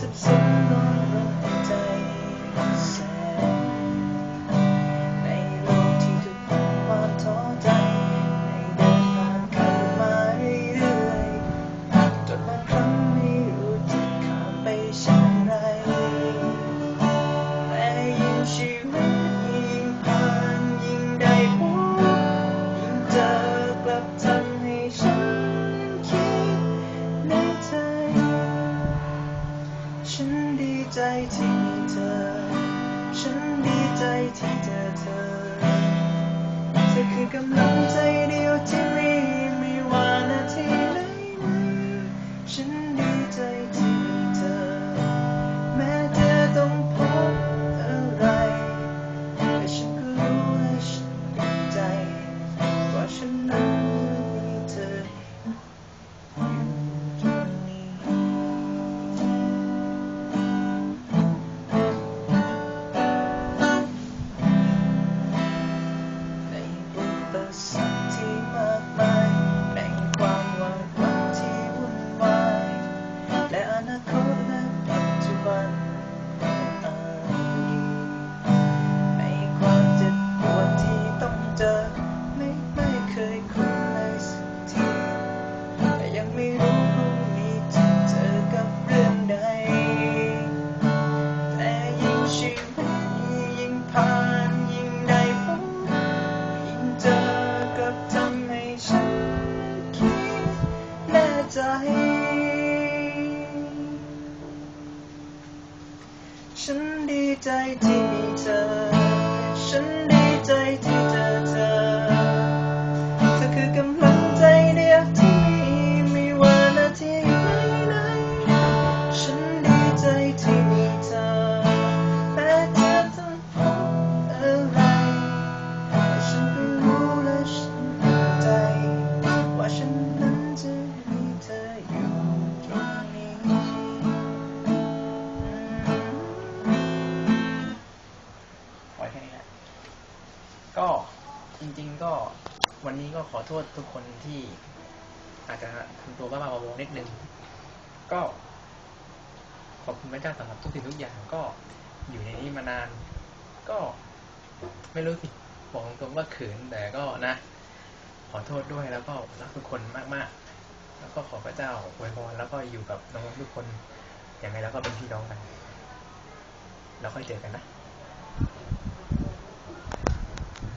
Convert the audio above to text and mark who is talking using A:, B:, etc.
A: subside. ฉันดีใจที่มีเธอ ฉันดีใจที่เจอเธอ เธอคือกำลังใจเดียวที่ สักที่มากมายในความหวาดหวั่นที่วุ่นวาย และอนาคตและปัจจุบันในความเจ็บปวดที่ต้องเจอ ใจ ฉันดีใจที่มีเธอ ฉัน
B: จริง ๆ ก็วันนี้ก็ขอโทษทุกคนที่อาจจะทำตัวบ้าๆบอๆนิดนึง ก็ขอบคุณพระเจ้าสำหรับทุกสิ่งทุกอย่างก็อยู่ในนี้มานาน ก็ไม่รู้สิบอกตรงๆว่าเขินแต่ก็นะ ขอโทษด้วยแล้วก็รักทุกคนมากๆ แล้วก็ขอพระเจ้าอวยพรแล้วก็อยู่กับน้องๆทุกคนอย่างไรแล้วก็เป็นพี่น้องกัน แล้วค่อยเจอกันนะ